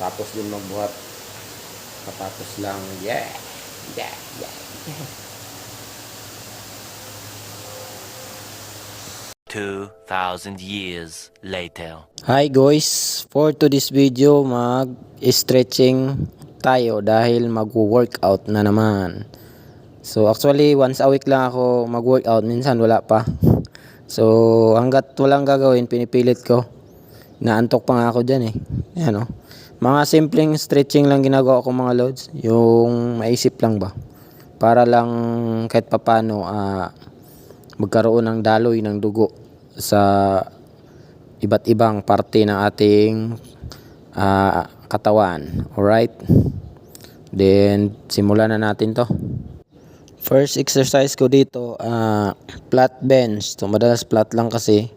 Tapos din magbuhat. Katapos lang, yeah, yeah, yeah, yeah. 2,000 years later. Hi guys, for to this video mag-stretching tayo dahil mag-workout na naman. So actually once a week lang ako mag-workout, minsan wala pa. So hanggat walang gagawin, pinipilit ko. Naantok pa nga ako dyan eh. Ayan o. Mga simpleng stretching lang ginagawa ko mga loads. Yung maisip lang ba. Para lang kahit papano ah, magkaroon ng daloy ng dugo sa iba't ibang parte ng ating ah, katawan. Alright? Then, simulan na natin to. First exercise ko dito, ah, flat bench. So, madalas flat lang kasi.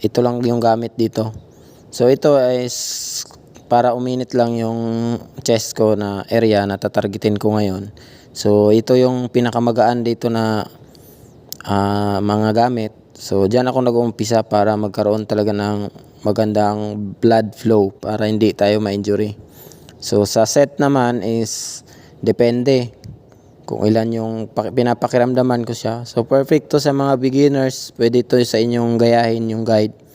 Ito lang yung gamit dito. So, ito is para uminit lang yung chest ko na area na tatargetin ko ngayon. So, ito yung pinakamagaan dito na ah, mga gamit. So, diyan ako nag-uumpisa para magkaroon talaga ng magandang blood flow para hindi tayo ma-injury. So, sa set naman is depende kung ilan yung pak- pinapakiramdaman ko siya. So, perfect to sa mga beginners. Pwede to sa inyong gayahin yung guide.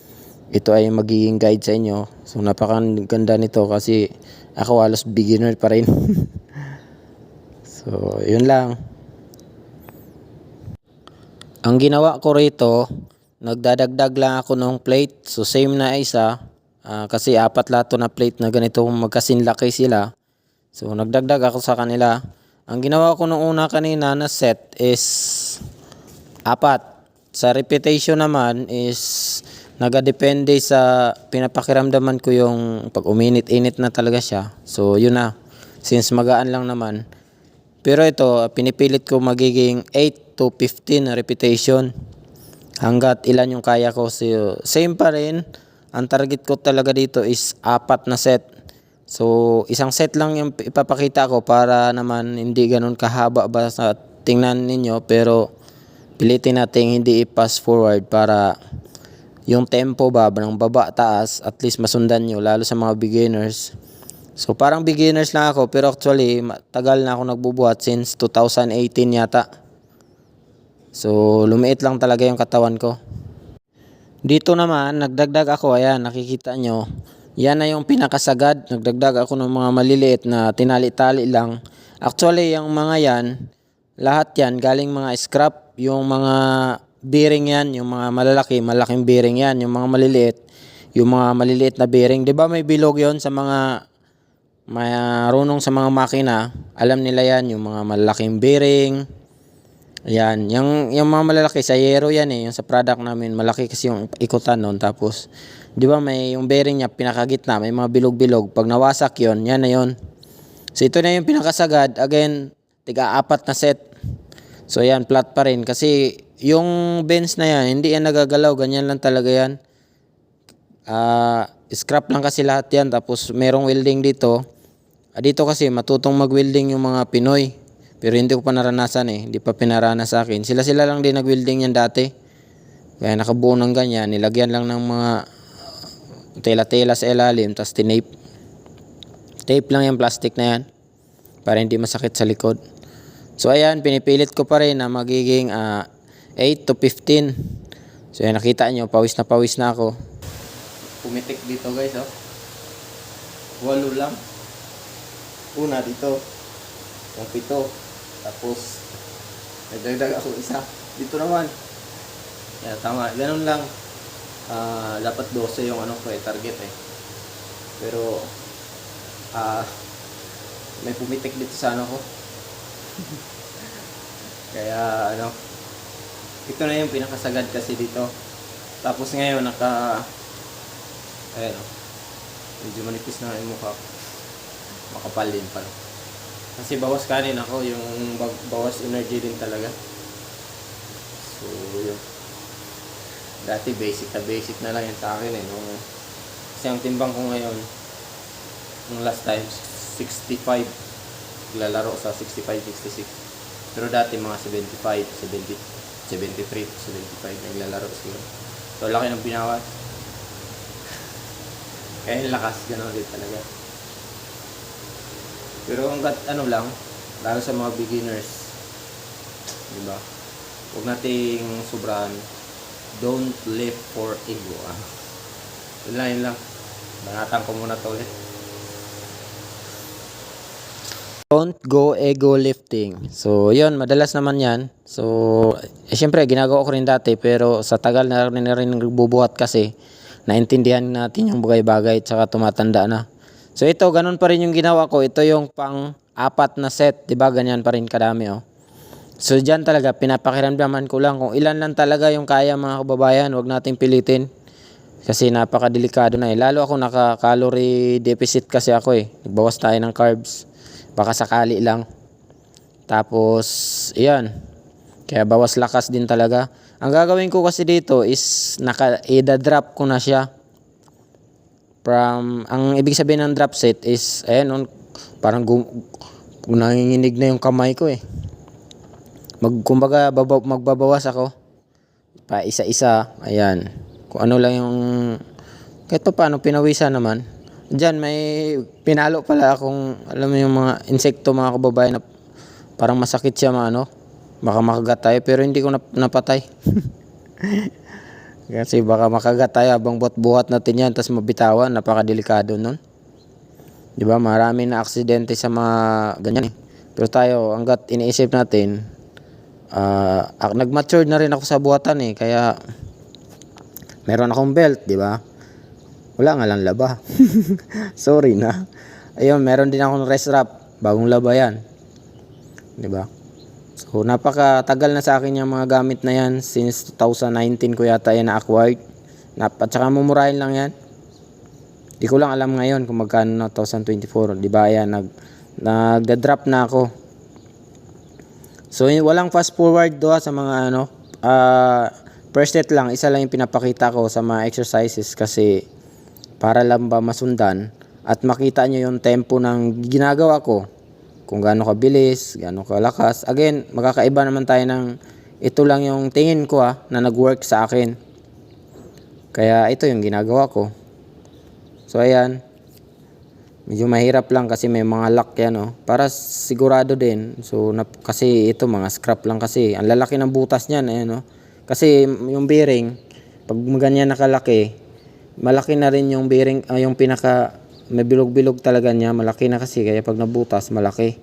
Ito ay magiging guide sa inyo. So, napakaganda nito kasi ako halos beginner pa rin. so, yun lang. Ang ginawa ko rito, nagdadagdag lang ako ng plate. So same na isa. ah, kasi apat lato na plate na ganito magkasinlaki sila. So nagdagdag ako sa kanila. Ang ginawa ko nung una kanina na set is apat. Sa repetition naman is nagadepende sa pinapakiramdaman ko yung pag uminit-init na talaga siya. So yun na. Since magaan lang naman. Pero ito, pinipilit ko magiging 8 to 15 na repetition. Hanggat ilan yung kaya ko. So, same pa rin. Ang target ko talaga dito is apat na set. So, isang set lang yung ipapakita ko para naman hindi ganun kahaba ba sa tingnan ninyo. Pero, pilitin natin hindi i-pass forward para yung tempo ba ng baba taas at least masundan nyo lalo sa mga beginners. So parang beginners lang ako pero actually tagal na ako nagbubuhat since 2018 yata. So lumiit lang talaga yung katawan ko. Dito naman nagdagdag ako ayan nakikita nyo. Yan na yung pinakasagad. Nagdagdag ako ng mga maliliit na tinali-tali lang. Actually yung mga yan lahat yan galing mga scrap. Yung mga bearing yan, yung mga malalaki, malaking bearing yan. Yung mga maliliit, yung mga maliliit na bearing. 'Di ba may bilog yon sa mga marunong sa mga makina, alam nila yan, yung mga malalaking bearing. Yan, yung, yung mga malalaki sa Yero yan eh, yung sa product namin, malaki kasi yung ikutan noon. Tapos, di ba may yung bearing niya pinakagitna, may mga bilog-bilog. Pag nawasak yon yan na yon So, ito na yung pinakasagad. Again, tiga apat na set. So, yan, flat pa rin. Kasi, yung bench na yan, hindi yan nagagalaw. Ganyan lang talaga yan. Ah, scrap lang kasi lahat yan. Tapos merong welding dito. Ah, dito kasi matutong mag-welding yung mga Pinoy. Pero hindi ko pa naranasan eh. Hindi pa pinarana sa akin. Sila-sila lang din nag-welding yan dati. Kaya nakabuo ng ganyan. Nilagyan lang ng mga tela-tela sa ilalim. Tapos tinape. Tape lang yung plastic na yan. Para hindi masakit sa likod. So ayan, pinipilit ko pa rin na magiging ah, 8 to 15. So ayan, nakita nyo, pawis na pawis na ako. Pumitik dito guys, oh. Walo lang. Una dito. Yung pito. Tapos, nagdagdag ako isa. Dito naman. Yan, tama. Ganun lang. Ah, dapat 12 yung ano ko eh, target eh. Pero, ah, may pumitik dito sa ano ko. Kaya, ano, ito na yung pinakasagad kasi dito. Tapos ngayon, naka, Ayan o. Medyo manipis na yung mukha. Makapal din pala. Kasi bawas kanin ako, yung bawas energy din talaga. So, yun. Dati basic na basic na lang yan sa akin eh. Nung, kasi ang timbang ko ngayon, nung last time, 65. Lalaro sa 65, 66. Pero dati mga 75, 70, 73, 75 naglalaro siguro. So, laki ng binawas. Kaya yung lakas, gano'n din talaga. Pero hanggat ano lang, lalo sa mga beginners, di ba? Huwag nating sobrahan. Don't live for ego. Ah. Yun lang, yun lang. Banatan ko muna to ulit. Don't go ego lifting. So, yun, madalas naman yan. So, eh, syempre, ginagawa ko rin dati, pero sa tagal na rin, na rin nagbubuhat kasi, naintindihan natin yung bagay-bagay, tsaka tumatanda na. So, ito, ganun pa rin yung ginawa ko. Ito yung pang apat na set, di ba? Ganyan pa rin kadami, oh. So, dyan talaga, pinapakiramdaman ko lang kung ilan lang talaga yung kaya mga kababayan. Huwag nating pilitin. Kasi napakadelikado na eh. Lalo ako naka-calorie deficit kasi ako eh. Nagbawas tayo ng carbs. Baka sakali lang. Tapos, iyan. Kaya bawas lakas din talaga. Ang gagawin ko kasi dito is naka i-drop ko na siya. From, ang ibig sabihin ng drop set is, ayan, nun, parang gum, nanginginig na yung kamay ko eh. Mag, kumbaga, baba, magbabawas ako. Pa isa-isa, ayan. Kung ano lang yung, kahit pa paano, pinawisan naman. Diyan, may pinalo pala akong, alam mo yung mga insekto, mga kababayan, na parang masakit siya, mga ano. Baka makagat tayo, pero hindi ko nap- napatay. Kasi baka makagat tayo habang buhat-buhat natin yan, tapos mabitawan, napakadelikado nun. Di ba? Marami na aksidente sa mga ganyan eh. Pero tayo, hanggat iniisip natin, ah ak- nag-mature na rin ako sa buhatan eh, kaya meron akong belt, di ba? Wala nga lang laba. Sorry na. Ayun, meron din akong rest wrap, bagong laba yan. Di ba? So, napakatagal na sa akin yung mga gamit na yan. Since 2019 ko yata yan na-acquired. Nap at saka mumurahin lang yan. Di ko lang alam ngayon kung magkano na 2024. Di ba? Ayan, nag, nagda-drop na ako. So, walang fast forward do sa mga ano. ah first set lang, isa lang yung pinapakita ko sa mga exercises kasi para lang ba masundan at makita nyo yung tempo ng ginagawa ko kung gaano kabilis, gaano kalakas. Again, magkakaiba naman tayo ng ito lang yung tingin ko ah, na nag-work sa akin. Kaya ito yung ginagawa ko. So ayan. Medyo mahirap lang kasi may mga lock yan oh. Para sigurado din. So nap- kasi ito mga scrap lang kasi. Ang lalaki ng butas niyan ayan oh. Kasi yung bearing pag ganyan nakalaki, malaki na rin yung bearing ah, yung pinaka may bilog-bilog talaga niya, malaki na kasi kaya pag nabutas malaki.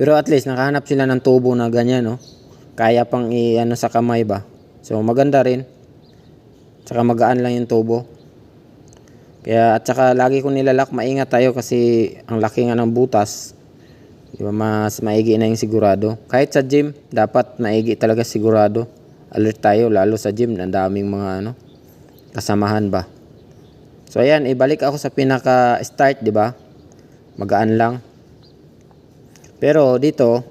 Pero at least nakahanap sila ng tubo na ganyan no. Kaya pang i ano sa kamay ba. So maganda rin. Tsaka magaan lang yung tubo. Kaya at saka lagi ko nilalak, maingat tayo kasi ang laki nga ng butas. Di ba mas maigi na yung sigurado. Kahit sa gym, dapat maigi talaga sigurado. Alert tayo lalo sa gym, ang daming mga ano kasamahan ba. So ayan, ibalik ako sa pinaka start, 'di ba? Magaan lang. Pero dito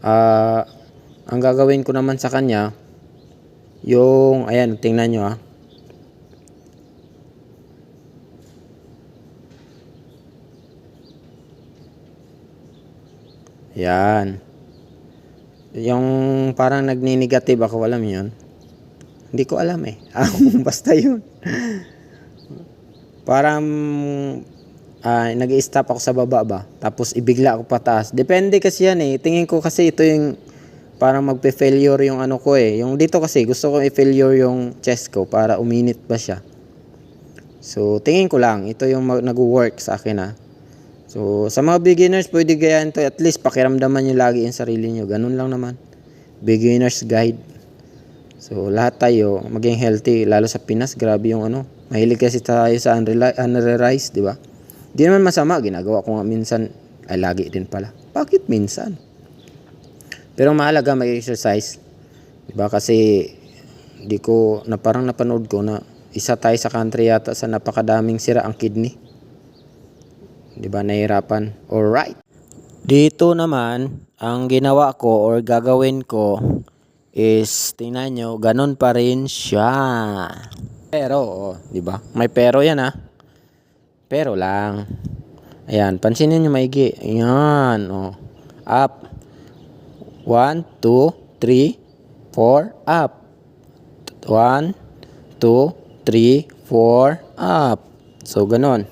ah ang gagawin ko naman sa kanya yung ayan, tingnan nyo ah. Yan. Yung parang nagni-negative ako, alam yun? Hindi ko alam eh. Basta yun. parang ah, nag-stop ako sa baba ba. Tapos ibigla ako pataas. Depende kasi yan eh. Tingin ko kasi ito yung parang magpe-failure yung ano ko eh. Yung dito kasi gusto ko i-failure yung chest ko para uminit ba siya. So tingin ko lang. Ito yung nag-work sa akin ah. So, sa mga beginners, pwede gayahin to. At least, pakiramdaman nyo lagi yung sarili nyo. Ganun lang naman. Beginner's guide. So, lahat tayo maging healthy. Lalo sa Pinas, grabe yung ano. Mahilig kasi tayo sa unrealized, di ba? Di naman masama. Ginagawa ko nga minsan. Ay, lagi din pala. Bakit minsan? Pero mahalaga mag-exercise. Di ba? Kasi, di ko, na parang napanood ko na isa tayo sa country yata sa napakadaming sira ang kidney. Di ba nahirapan? Alright. Dito naman, ang ginawa ko or gagawin ko is, tingnan nyo, ganun pa rin siya. Pero, oh, di ba? May pero yan ah. Pero lang. Ayan, pansinin nyo maigi. Ayan, oh. Up. 1, 2, 3, 4, up. 1, 2, 3, 4, up. So, ganun.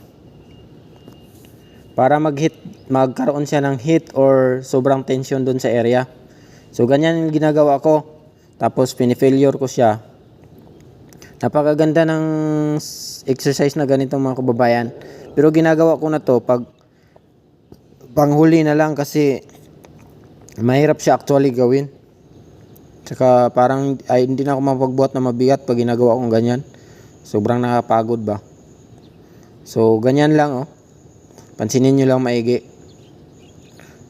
para mag-hit, magkaroon siya ng hit or sobrang tension dun sa area. So, ganyan yung ginagawa ko. Tapos, pinifailure ko siya. Napakaganda ng exercise na ganito mga kababayan. Pero ginagawa ko na to pag panghuli na lang kasi mahirap siya actually gawin. Tsaka parang ay, hindi na ako mapagbuhat na mabigat pag ginagawa kong ganyan. Sobrang nakapagod ba. So, ganyan lang oh. Pansinin nyo lang maigi.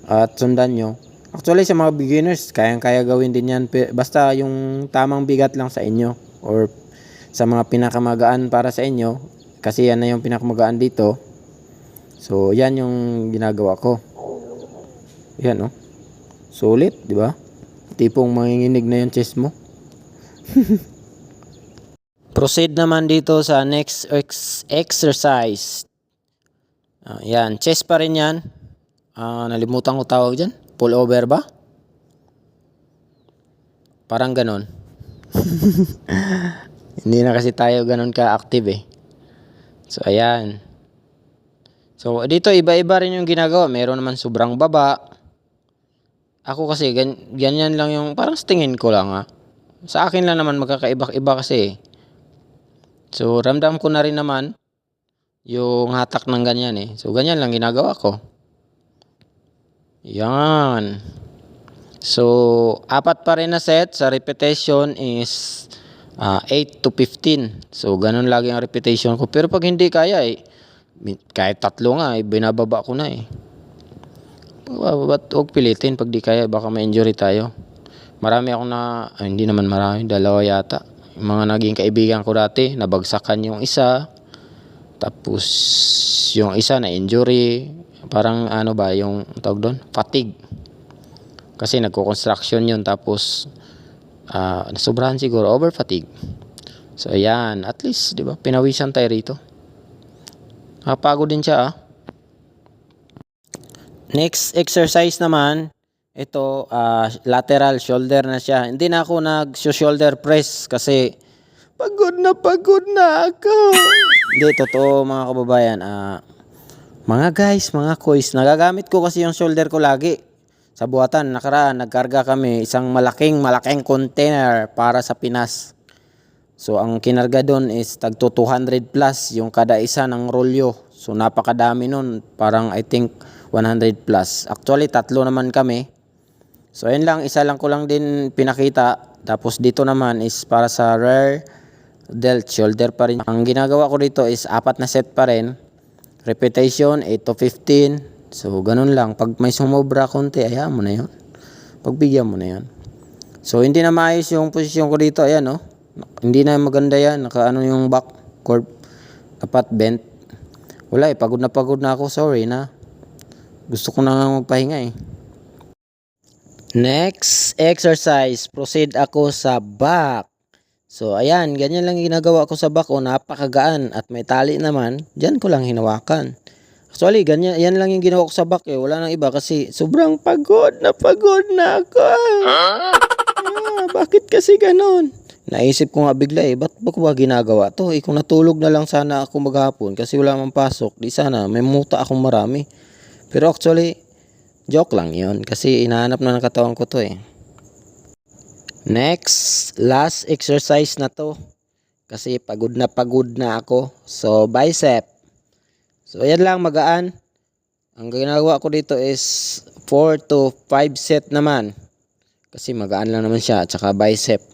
At sundan nyo. Actually, sa mga beginners, kayang-kaya gawin din yan. Basta yung tamang bigat lang sa inyo. Or sa mga pinakamagaan para sa inyo. Kasi yan na yung pinakamagaan dito. So, yan yung ginagawa ko. Yan, oh. Sulit, di ba? Tipong manginginig na yung chest mo. Proceed naman dito sa next ex- exercise. Ah, yan, chest pa rin yan. Ah, nalimutan ko tawag dyan. Pull over ba? Parang ganon. Hindi na kasi tayo ganon ka-active eh. So, ayan. So, dito iba-iba rin yung ginagawa. Meron naman sobrang baba. Ako kasi, gan ganyan lang yung, parang tingin ko lang ha. Sa akin lang naman magkakaiba-iba kasi eh. So, ramdam ko na rin naman yung hatak ng ganyan eh. So, ganyan lang ginagawa ko. Yan. So, apat pa rin na set. Sa repetition is ah, 8 to 15. So, ganun lagi ang repetition ko. Pero pag hindi kaya eh, kahit tatlo nga, eh, binababa ko na eh. Ba- Ba't huwag pilitin pag di kaya, baka ma-injury tayo. Marami akong na, ah, hindi naman marami, dalawa yata. Yung mga naging kaibigan ko dati, nabagsakan yung isa. Tapos, yung isa na injury. Parang ano ba, yung tawag doon? Fatigue. Kasi nagko-construction yun. Tapos, ah sobrahan siguro, over fatigue. So, ayan. At least, di ba, pinawisan tayo rito. Nakapagod din siya, ah. Next exercise naman, ito, ah, lateral shoulder na siya. Hindi na ako nag-shoulder press kasi pagod na pagod na ako. Hindi, totoo mga kababayan. ah, mga guys, mga kois, nagagamit ko kasi yung shoulder ko lagi. Sa buhatan, nakaraan, nagkarga kami isang malaking, malaking container para sa Pinas. So, ang kinarga doon is tagto 200 plus yung kada isa ng rolyo. So, napakadami nun. Parang I think 100 plus. Actually, tatlo naman kami. So, ayun lang. Isa lang ko lang din pinakita. Tapos dito naman is para sa rear delt shoulder pa rin. Ang ginagawa ko dito is apat na set pa rin. Repetition, 8 to 15. So, ganun lang. Pag may sumobra konti, ayaw mo na yun. Pagbigyan mo na yun. So, hindi na maayos yung posisyon ko dito. Ayan, oh. Hindi na maganda yan. Naka ano yung back curve. Dapat bent. Wala eh. Pagod na pagod na ako. Sorry na. Gusto ko na nga magpahinga eh. Next exercise. Proceed ako sa back. So, ayan. Ganyan lang ginagawa ko sa back. O, napakagaan. At may tali naman. Diyan ko lang hinawakan. Actually, ganyan, yan lang yung ginawa ko sa back eh. Wala nang iba kasi sobrang pagod na pagod na ako. Ah, bakit kasi ganon? Naisip ko nga bigla eh, ba't ba ko ba ginagawa to? Eh, kung natulog na lang sana ako maghapon kasi wala mang pasok, di sana may muta akong marami. Pero actually, joke lang yon kasi inahanap na ng katawan ko to eh. Next, last exercise na to. Kasi pagod na pagod na ako. So, bicep. So, ayan lang, magaan. Ang ginagawa ko dito is 4 to 5 set naman. Kasi magaan lang naman siya, tsaka bicep.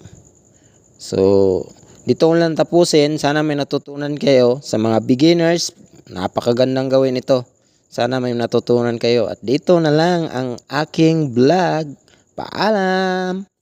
So, dito ko lang tapusin. Sana may natutunan kayo. Sa mga beginners, napakagandang gawin ito. Sana may natutunan kayo. At dito na lang ang aking vlog. Paalam!